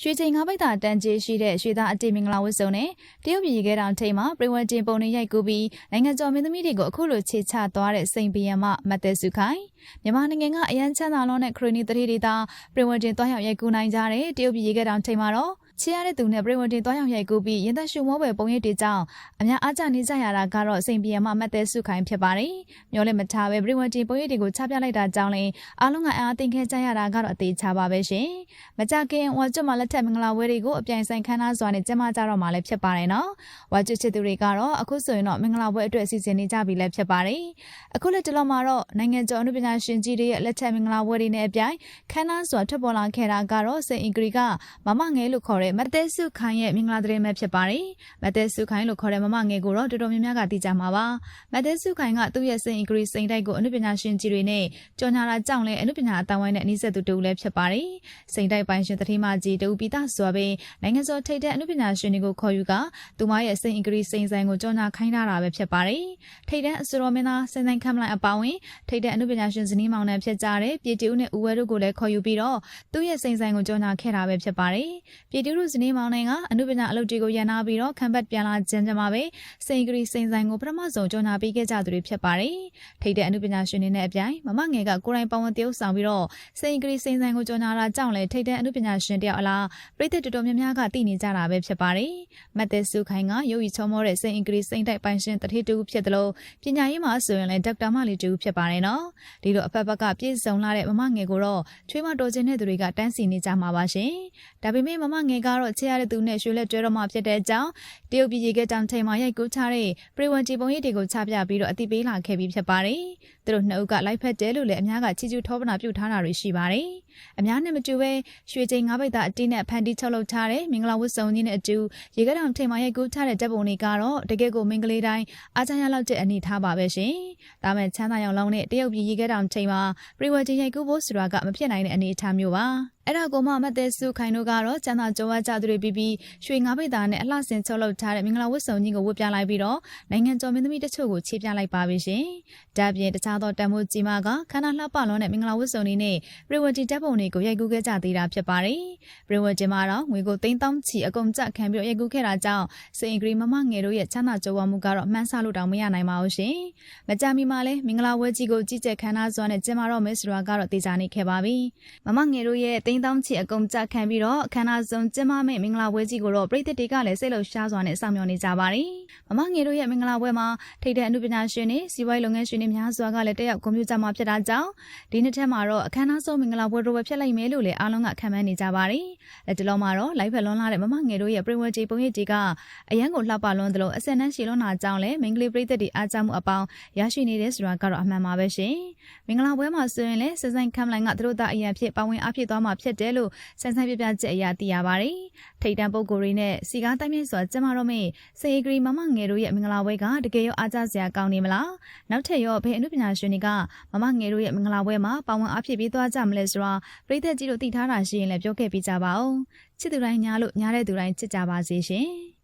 ရွှေချိန်ငါးပိတ်တာတန်ကျေးရှိတဲ့ရွှေသားအတိမင်္ဂလာဝတ်စုံနဲ့တရုတ်ပြည်ခဲတောင်ထိပ်မှာပြည်ဝင်တင်ပုံတွေရိုက်ကူးပြီးနိုင်ငံကျော်မင်းသမီးတွေကိုအခုလိုခြေချသွားတဲ့စိန်ပီယံမမတ်တဲစုခိုင်မြန်မာနိုင်ငံကအရန်ချမ်းသာလုံးနဲ့ခရိုနီတတိဒေတာပြည်ဝင်တင်သွားရောက်ရိုက်ကူးနိုင်ကြတဲ့တရုတ်ပြည်ခဲတောင်ထိပ်မှာတော့ ချီရတဲ့သူနဲ့ပြည်ဝင်တင်သွားရောက်ရိုက်ကူးပြီးရင်သက်ရှုမောပဲပုံရိပ်တွေကြောင့်အများအားကျနေကြရတာကတော့စိန်ပီယံမမတ်တဲစုခိုင်ဖြစ်ပါတယ်မျောလည်းမထားပဲပြည်ဝင်တင်ပုံရိပ်တွေကိုချပြလိုက်တာကြောင့်လည်းအားလုံးကအအားသိခဲ့ကြရတာကတော့အသေးချပါပဲရှင်မကြခင်ဝါကျွတ်မှာလက်ထက်မင်္ဂလာဝဲတွေကိုအပြိုင်ဆိုင်ခန်းသားစွာနဲ့ကျင်းပကြတော့မှာလည်းဖြစ်ပါတယ်နော်။ဝါကျွတ်ချစ်သူတွေကတော့အခုဆိုရင်တော့မင်္ဂလာပွဲအတွက်စီစဉ်နေကြပြီလည်းဖြစ်ပါတယ်။အခုလက်တလုံးမှာတော့နိုင်ငံကျော်အနုပညာရှင်ကြီးတွေရဲ့လက်ထက်မင်္ဂလာပွဲတွေနဲ့အပြိုင်ခန်းသားစွာထွက်ပေါ်လာခဲ့တာကတော့စိန်အင်္ဂရီကမမငယ်လို့ခေါ်တဲ့မတဲစုခိုင်ရဲ့မင်္ဂလာသတင်းပဲဖြစ်ပါတယ်။မတဲစုခိုင်လို့ခေါ်တဲ့မမငယ်ကိုတော့တော်တော်များများကသိကြမှာပါ။မတဲစုခိုင်ကသူ့ရဲ့စိန်အင်္ဂရီစိန်တိုက်ကိုအနုပညာရှင်ကြီးတွေနဲ့ကြော်ညာတာကြောင့်လည်းအနုပညာအတိုင်းဝိုင်းနဲ့အနည်းဆက်သူတူလည်းဖြစ်ပါတယ်။စိန်တိုက်ပိုင်ရှင်တတိမကြီးတူပီတာစွာပင်နိုင်ငံစောထိပ်တဲ့အနုပညာရှင်တွေကိုခေါ်ယူကသူမရဲ့စိန်အင်္ဂရီစိန်ဆိုင်ကိုကြော်ညာခိုင်းထားတာပဲဖြစ်ပါတယ်။ထိပ်တဲ့အစရောမင်းသားစိန်ဆိုင်ခမ်လိုက်အပောင်းဝင်ထိပ်တဲ့အနုပညာရှင်ဇနီးမောင်နှံဖြစ်ကြတဲ့ပြည်တူနဲ့ဦးဝဲတို့ကိုလည်းခေါ်ယူပြီးတော့သူ့ရဲ့စိန်ဆိုင်ကိုကြော်ညာခဲ့တာပဲဖြစ်ပါတယ်။ပြည်တူတို့ဇနီးမောင်နှံကအနုပညာအလုပ်တွေကိုရန်နာပြီးတော့ခံဘတ်ပြန်လာခြင်းကြမှာပဲစိန်အင်္ဂရီစိန်ဆိုင်ကိုပထမဆုံးကြော်ညာပေးခဲ့ကြသူတွေဖြစ်ပါတယ်။ထိပ်တဲ့အနုပညာရှင်တွေနဲ့အပြိုင်မမငယ်ကကိုယ်တိုင်ပါဝင်တရုပ်ဆောင်ပြီးတော့စိန်အင်္ဂရီစိန်ဆိုင်ကိုကြော်ညာတာကြောင့်လည်းထိပ်တဲ့အနုပညာရှင်တယောက်အလားပြည်သက်တော်တော်များများကသိနေကြတာပဲဖြစ်ပါတယ်။မတ်သက်စုခိုင်ကရုပ်ရည်ချောမောတဲ့စိန်အင်္ဂလိပ်စိန်တိုက်ပိုင်ရှင်တထေတူဖြစ်တယ်လို့ပညာရေးမှာဆိုရင်လည်းဒေါက်တာမလီတူဖြစ်ပါတယ်နော်။ဒီလိုအဖက်ဖက်ကပြည့်စုံလာတဲ့မမငယ်ကိုတော့ချွေးမတော်ခြင်းတဲ့သူတွေကတန်းစီနေကြမှာပါရှင်။ဒါပေမဲ့မမငယ်ကတော့ချေရတဲ့သူနဲ့ရွှေလက်ကျွဲတော့မှဖြစ်တဲ့အကြောင်းတရုတ်ပြည်ကတောင်ထိန်မှာရိုက်ကူးချတဲ့ပရိဝန်တီပုံရိပ်တွေကိုချပြပြီးတော့အတိပေးလာခဲ့ပြီးဖြစ်ပါတယ်။သူတို့နှစ်ဦးကလိုက်ဖက်တယ်လို့လည်းအများကချီကျူးထောပနာပြုထားတာတွေရှိပါတယ်။ အများနဲ့မတူပဲရွှေချိန်ငါးပိတ်သားအတင်းနဲ့ဖန်တီးချုပ်လုပ်ထားတဲ့မင်္ဂလာဝတ်စုံကြီးနဲ့အတူရေကတောင်ထိန်မှာရိုက်ကူးချတဲ့တပ်ပုံတွေကတော့တကယ်ကိုမင်္ဂလေးတိုင်းအားချမ်းရလောက်တဲ့အနေထားပါပဲရှင်။ဒါမဲ့ချမ်းသာရောင်လောင်းနဲ့တရုတ်ပြည်ရေကတောင်ထိန်မှာပရိဝတီရိုက်ကူးဖို့ဆိုတာကမဖြစ်နိုင်တဲ့အနေအထားမျိုးပါ။အဲ့ဒါကိုမှမတ်သက်စုခိုင်တို့ကတော့ကျန်းသာကြွားကြသူတွေပြီးပြီးရွှေငါးပိတ်သားနဲ့အလှဆင်ချုပ်လုပ်ထားတဲ့မင်္ဂလာဝတ်စုံကြီးကိုဝတ်ပြလိုက်ပြီးတော့နိုင်ငံကျော်မင်းသမီးတချို့ကိုခြေပြလိုက်ပါပြီရှင်။ဒါပြင်တခြားသောတန်မိုးကြီးမကခန္ဓာလှပလုံးနဲ့မင်္ဂလာဝတ်စုံတွေနဲ့ပရိဝတီတပ်ပုံတွေကိုရိုက်ကူးခဲ့ကြသေးတာဖြစ်ပါတယ်။ပရိဝတီမှာတော့ငွေကိုသိန်းတောင်းချီအကုန်ကြခံပြီးရိုက်ကူးခဲ့တာကြောင့်စိန်အဂရီမမငယ်တို့ရဲ့ချမ်းသာကြွားမှုကတော့မှန်းဆလို့တောင်မရနိုင်ပါဘူးရှင်။မကြမီမှာလဲမင်္ဂလာဝဲကြီးကိုကြီးကျယ်ခမ်းနားစွာနဲ့ကျင်းပတော့မယ်ဆိုတာကတော့သိကြနေခဲ့ပါပြီ။မမငယ်တို့ရဲ့သိန်းတောင်းချီအကုန်ကြခံပြီးတော့အခမ်းအနားဆုံးကျင်းပမယ့်မင်္ဂလာပွဲကြီးကိုတော့ပြည်သက်တွေကလည်းစိတ်လှုပ်ရှားစွာနဲ့စောင့်မျှော်နေကြပါတယ်။မမငယ်တို့ရဲ့မင်္ဂလာပွဲမှာထိပ်တဲ့အမှုပညာရှင်တွေစီးပွားရေးလုပ်ငန်းရှင်တွေများစွာကလည်းတက်ရောက်ကွန်ပျူတာမှာဖြစ်တာကြောင့်ဒီနှစ်ထက်မှာတော့အခမ်းအနားဆုံးမင်္ဂလာပွဲတို့ပဲဖြစ်လိုက်မယ်လို့လည်းအားလုံးကခံမှန်းနေကြပါတယ်။လက်တလုံးမှာတော့ live ဖက်လွန်လာတဲ့မမငယ်တို့ရဲ့ပြည်ဝဲကြီးပုံရိပ်ကြီးကအရန်ကိုလှပလွန်းသလိုအစနန်းရှည်လွန်းတာကြောင့်လည်းမင်္ဂလိပြည်သက်တွေအားကြမှုအပေါင်းရရှိနေတဲ့ဆိုတာကတော့အမှန်ပါပဲရှင်။မင်္ဂလာပွဲမှာဆိုရင်လည်းစစန်ခမ်လိုင်းကသူတို့သားအရာဖြစ်ပါဝင်အဖြစ်သွားမှာဖြစ်တယ်လို့စန်ဆိုင်ပြပြချက်အရာသိရပါတယ်။ထိတ်တန့်ပုံကိုယ်တွေနဲ့စီကားတိုင်းမျိုးစွာကျမတော့မေစေဂရီမမငယ်တို့ရဲ့မင်္ဂလာပွဲကတကယ်ရောအားကြစရာကောင်းနေမလား။နောက်ထပ်ရောဘယ်အမှုပညာရှင်တွေကမမငယ်တို့ရဲ့မင်္ဂလာပွဲမှာပါဝင်အဖြစ်ပြီးသွားကြမလဲဆိုတာပြည်သက်ကြီးတို့သိထားတာရှိရင်လည်းပြောခဲ့ပြကြပါဦး။ချစ်သူတိုင်းညားလို့ညားတဲ့သူတိုင်းချစ်ကြပါစေရှင်။